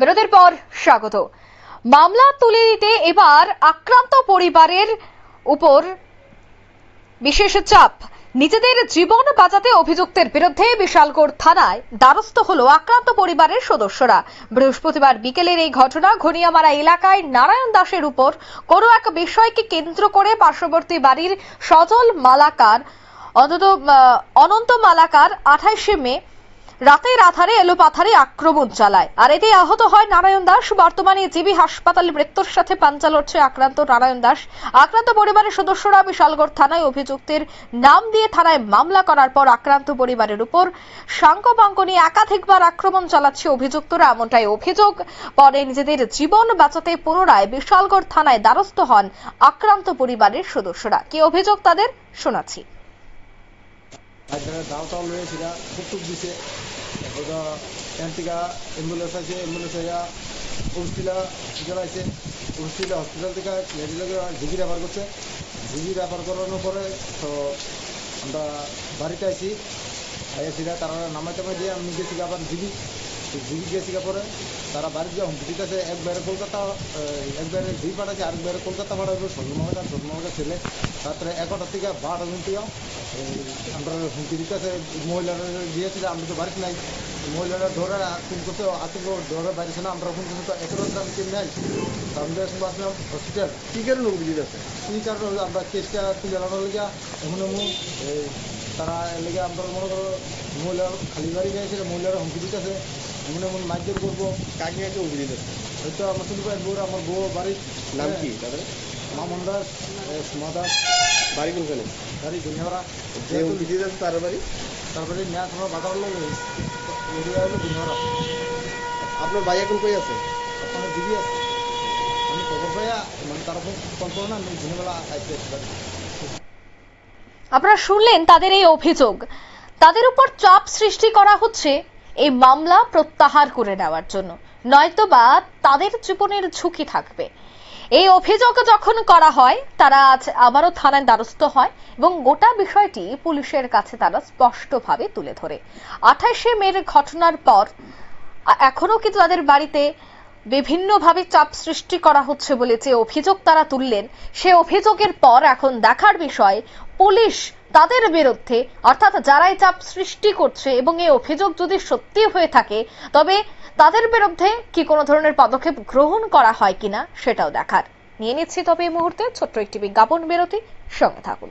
বিরতির পর স্বাগত। মামলা তুলে দিতে এবার আক্রান্ত পরিবারের উপর বিশেষ চাপ। নিজেদের জীবন বাঁচাতে অভিযুক্তের বিরুদ্ধে বিশালগড় থানায় দ্বারস্থ হলো আক্রান্ত পরিবারের সদস্যরা। বৃহস্পতিবার বিকেলের এই ঘটনা ঘনিয়ামারা এলাকায় নারায়ণ দাসের উপর কোনো এক বিষয়কে কেন্দ্র করে পার্শ্ববর্তী বাড়ির সজল মালাকার, অন্তত অনন্ত মালাকার আঠাইশে মে রাতের আধারে এলোপাথারে আক্রমণ চালায়। আর এতে আহত হয় নারায়ণ দাস। বর্তমানে জিবি হাসপাতালে মৃত্যুর সাথে পাঞ্চা লড়ছে আক্রান্ত নারায়ণ দাস। আক্রান্ত পরিবারের সদস্যরা বিশালগড় থানায় অভিযুক্তের নাম দিয়ে থানায় মামলা করার পর আক্রান্ত পরিবারের উপর সাঙ্কপাঙ্ক নিয়ে একাধিকবার আক্রমণ চালাচ্ছে অভিযুক্তরা। এমনটাই অভিযোগ, পরে নিজেদের জীবন বাঁচাতে পুনরায় বিশালগড় থানায় দ্বারস্থ হন আক্রান্ত পরিবারের সদস্যরা। কি অভিযোগ তাদের? শোনাচ্ছি। এখান অ্যাম্বুলেন্স আছে অ্যাম্বুলেন্স হইয়া উড়ছিলা জ্বলাইছে উড়ছিলা হসপিটাল থেকে মেডিকেল ঝিগি রেফার করছে। ঝিগি রেফার করানোর পরে তো আমরা বাড়িতে আছি আইসিরা তারা নামাই টামাই দিয়ে আমি গেছি আবার ঝিগি ঝিগি গেছি পরে তারা বাড়ি গিয়ে হুমকি দিতেছে, একবারে কলকাতা একবারে ঝিগি পাঠাচ্ছে আরেকবারে কলকাতা পাঠাবে সর্বমহাটা সর্বমহাটা ছেলে। তারপরে এগারোটা থেকে বারোটা পর্যন্ত আমরা হুমকি দিতেছে মহিলারা দিয়েছিল আমি তো বাড়িতে নাই। মহিলারা ধরে ফোন করতে আতঙ্ক ধরে বাড়িছে না আমরা ফোন করতে তো এত রাত আমি তো আমাদের সঙ্গে আসলাম হসপিটাল কি কারণে হুমকি দিতেছে? এই কারণে আমরা কেসটা তুলে আনানোর লেগে এমন তারা লেগে আমরা মনে করো মহিলা খালি বাড়ি গিয়েছিল মহিলারা হুমকি দিতেছে। এমন এমন মাইকের করব। কাকে কাকে হুমকি দিতেছে? হয়তো আমার শুধু বউ আমার বউ বাড়ির নাম কি তাদের? মামন দাস সুমা দাস বাড়ি কোনখানে? বাড়ি গুনিয়ারা যে তার বাড়ি। বাজার লাগে এরিয়া হলো গুনিয়ারা আপনার ভাই এখন কই আছে? ওখানে দিদি আছে। আমি খবর পাইয়া মানে তারা ফোন করো না আমি দিনবেলা আপনারা শুনলেন তাদের এই অভিযোগ। তাদের উপর চাপ সৃষ্টি করা হচ্ছে এই মামলা প্রত্যাহার করে নেওয়ার জন্য। নয়তোবা তাদের জীবনের ঝুঁকি থাকবে। এই অভিযোগ যখন করা হয়, তারা আজ আবারও থানায় দ্বারস্থ হয় এবং গোটা বিষয়টি পুলিশের কাছে তারা স্পষ্টভাবে তুলে ধরে। আঠাশে মের ঘটনার পর এখনও কিন্তু তাদের বাড়িতে বিভিন্নভাবে চাপ সৃষ্টি করা হচ্ছে বলে যে অভিযোগ তারা তুললেন, সে অভিযোগের পর এখন দেখার বিষয়, পুলিশ তাদের বিরুদ্ধে, অর্থাৎ যারাই চাপ সৃষ্টি করছে এবং এই অভিযোগ যদি সত্যি হয়ে থাকে, তবে তাদের বিরুদ্ধে কি কোনো ধরনের পদক্ষেপ গ্রহণ করা হয় কিনা সেটাও দেখার। নিয়ে নিচ্ছি তবে এই মুহূর্তে ছোট্ট একটি বিজ্ঞাপন বিরতি। সঙ্গে থাকুন।